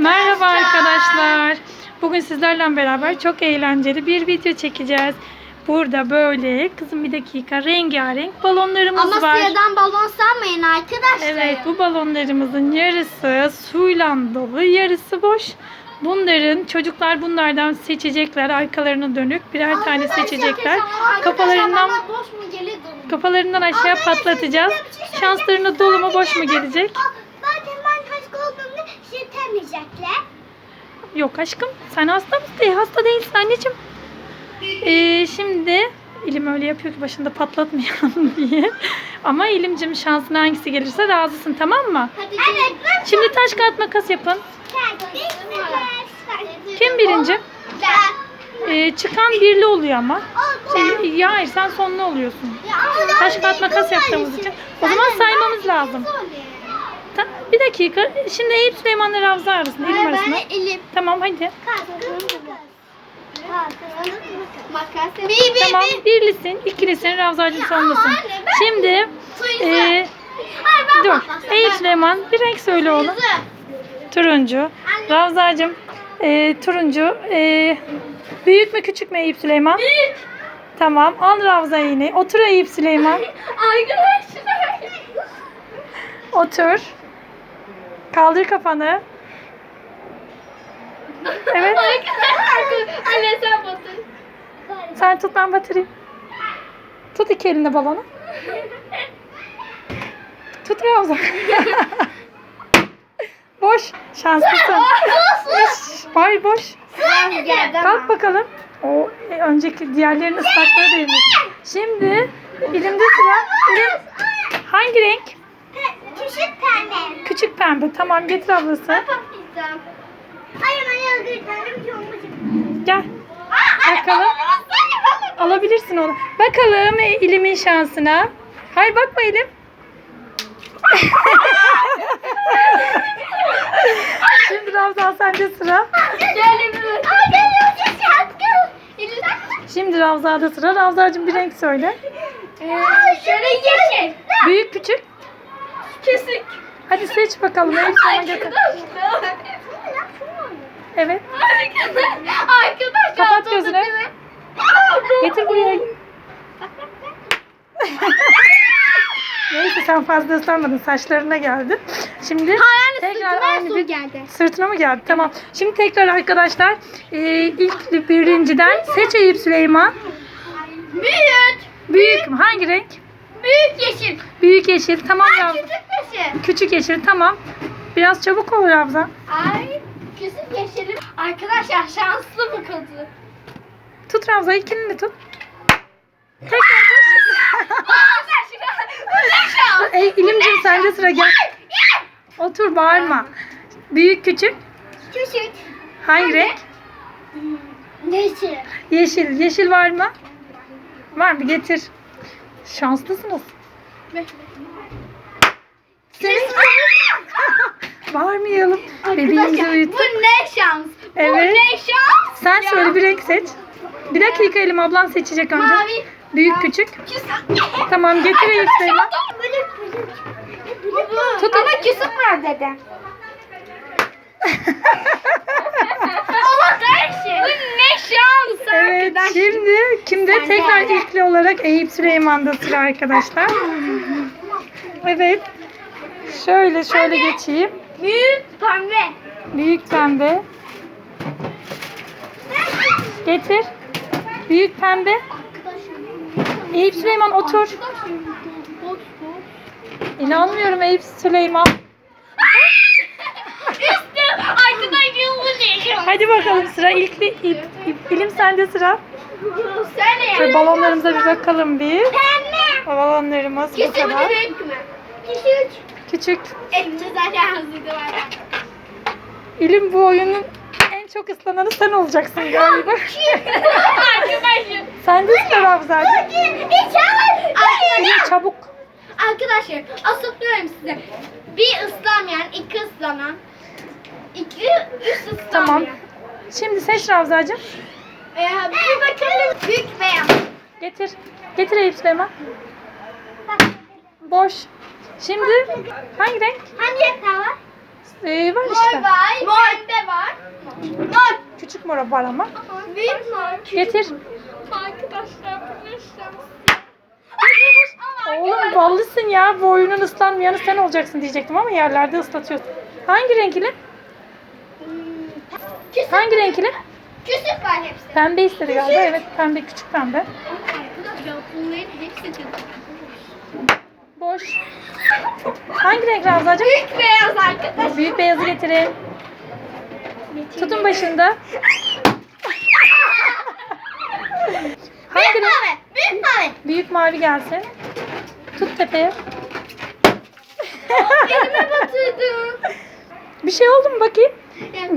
Merhaba arkadaşlar. Bugün sizlerle beraber çok eğlenceli bir video çekeceğiz. Burada böyle kızım bir dakika rengarenk balonlarımız Ama var. sıradan balon sanmayın arkadaşlar. Evet bu balonlarımızın yarısı suyla dolu yarısı boş. Bunların çocuklar bunlardan seçecekler arkalarına dönük birer tane seçecekler. Kafalarından boş mu gelir kafalarından aşağı patlatacağız. Şanslarına dolu mu boş mu gelecek? Zaten temizleyecekler. Yok aşkım sen hasta mısın? Değil, hasta değilsin anneciğim. Ee, şimdi İlim öyle yapıyor ki başında patlatmayalım diye. Ama İlimcim şansına hangisi gelirse razısın tamam mı? Hadi evet ben Şimdi taş kağıt makas yapın. Kim birinci? Ben. Ee, çıkan birli oluyor ama. Şey, ya hayır sen sonlu oluyorsun. Taş kağıt makas yaptığımız için. O zaman saymamız lazım. Bir dakika. Şimdi Eyüp Süleyman'la Ravza arasında. İlim arasında. Ben elim. Tamam hadi. Makas. Bir bir Tamam bir. birlisin, ikilisin, Ravzacığım anne, ben- Şimdi e, Hayır ben dur. patlasam. Eyüp Süleyman bir renk söyle oğlum. Turuncu. Ravzacığım e, turuncu. E, büyük mü küçük mü Eyüp Süleyman? Büyük. Tamam al Ravza yine. Otur Eyüp Süleyman. Arkadaşlar. Otur. Kaldır kafanı. Evet. Anne sen batır. Sen tut ben batırayım. Tut iki elinde balonu. Tut Ravza. Boş. Şanslısın. Boş. Hayır boş. Kalk bakalım. O e, önceki diğerlerinin ıslakları değilmiş. Şimdi elimde sıra. Elim hangi renk? Küçük pembe. Küçük pembe. Tamam getir ablası. Hayır ben. Gel. Bakalım. Alabilirsin onu. Bakalım İlim'in şansına. Hayır bakma İlim. Şimdi Ravza sende sıra. Şimdi Ravza'da sıra. Ravzacığım bir renk söyle. Şöyle yeşil. Büyük küçük. Kesik. Hadi seç bakalım. Elif sana getir. Evet. Arkadaşlar. Kapat gözünü. Getir buraya. Neyse sen fazla ıslanmadın. Saçlarına geldi. Şimdi tekrar aynı bir geldi. Sırtına mı geldi? Tamam. Şimdi tekrar arkadaşlar e, ilk birinciden seç Eyüp Süleyman. Büyük. Büyük mü? Hangi renk? Büyük yeşil. Büyük yeşil. Tamam Ravza. Küçük yeşil. Küçük yeşil. Tamam. Biraz çabuk ol Ravza. Ay küçük yeşilim. Arkadaşlar şanslı bu kızı. Tut Ravza. ikilini tut. Tekrar dur. Ey, İlimcim sende sıra gel. Otur bağırma. Büyük küçük. Küçük. Hangi renk? Yeşil. Yeşil. Yeşil var mı? Var mı? Getir. Şanslısınız. Senin Bağırmayalım. Bebeğimizi uyut. bu ne şans? Evet. Bu ne şans? Sen ya? söyle bir renk seç. Bir dakika Elim ablan seçecek önce. Mavi. Büyük küçük. Tamam getir Eyüp Süleyman. Tut. Ama küsüm var dedi. Allah kahretsin. Bu ne şans Evet şimdi kimde? Tekrar de. ilkli olarak Eyüp Süleyman'da sıra arkadaşlar. Evet. Şöyle şöyle geçeyim. Büyük pembe. Büyük pembe. Getir. Büyük pembe. Eyüp Süleyman otur. İnanmıyorum Eyüp Süleyman. Hadi bakalım sıra ip, ip, ilim sende sıra. Sen ne? Şöyle balonlarımıza bir bakalım bir. Pembe. Balonlarımız bu Küçük kadar. büyük mü? Küçük. Küçük. Elimde zaten var. İlim bu oyunun en çok ıslananı sen olacaksın galiba. Arkadaşım. Sen de sıra Ravzacığım. İlim çabuk. Arkadaşlar asıklıyorum size. Bir ıslanmayan, iki ıslanan, iki üst ıslanmayan. Tamam. Şimdi seç Ravzacığım. Ee. Büyük beyaz. Getir. Getir Eyüp Süleyman. Boş. Şimdi hangi renk? Hangi renk var? Ee, var Mor işte. var, pembe mora var ama. Büyük mor. Getir. Arkadaşlar şans. Oğlum ballısın ya. Bu oyunun ıslanmayanı sen olacaksın diyecektim ama yerlerde ıslatıyorsun. Hangi renkli? Küsük, Hangi renkli? Küsük var hepsi. Pembe istedi galiba. Evet pembe küçük pembe. Arkadaşlar bunların hepsi kötü. Boş. Hangi renk Ravzacığım? Büyük beyaz arkadaşlar. Büyük beyazı getirin. Tutun başında. Hangi Büyük renk? mavi. Büyük mavi. Büyük mavi gelsin. Tut tepeye. Elime batırdın. Bir şey oldu mu bakayım?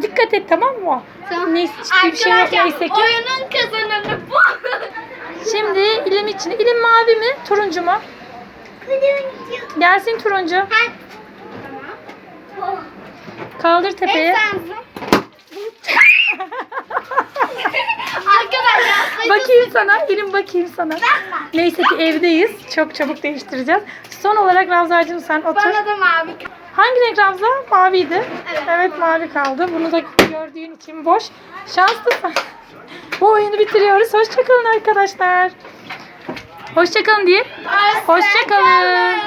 Dikkat et tamam mı? Tamam. Neyse ciddi bir şey yok neyse ki. Oyunun kazananı bu. Şimdi ilim için. İlim mavi mi? Turuncu mu? Gelsin turuncu. Kaldır tepeye. Arkadaşlar bakayım sana. İlim bakayım sana. Neyse ki evdeyiz. Çok çabuk değiştireceğiz. Son olarak Ravzacığım sen otur. Bana da mavi. Hangi renk Ravza? Maviydi. Evet. mavi kaldı. Bunu da gördüğün için boş. Şanslısın. Bu oyunu bitiriyoruz. Hoşçakalın arkadaşlar. Hoşçakalın diye. Hoşçakalın.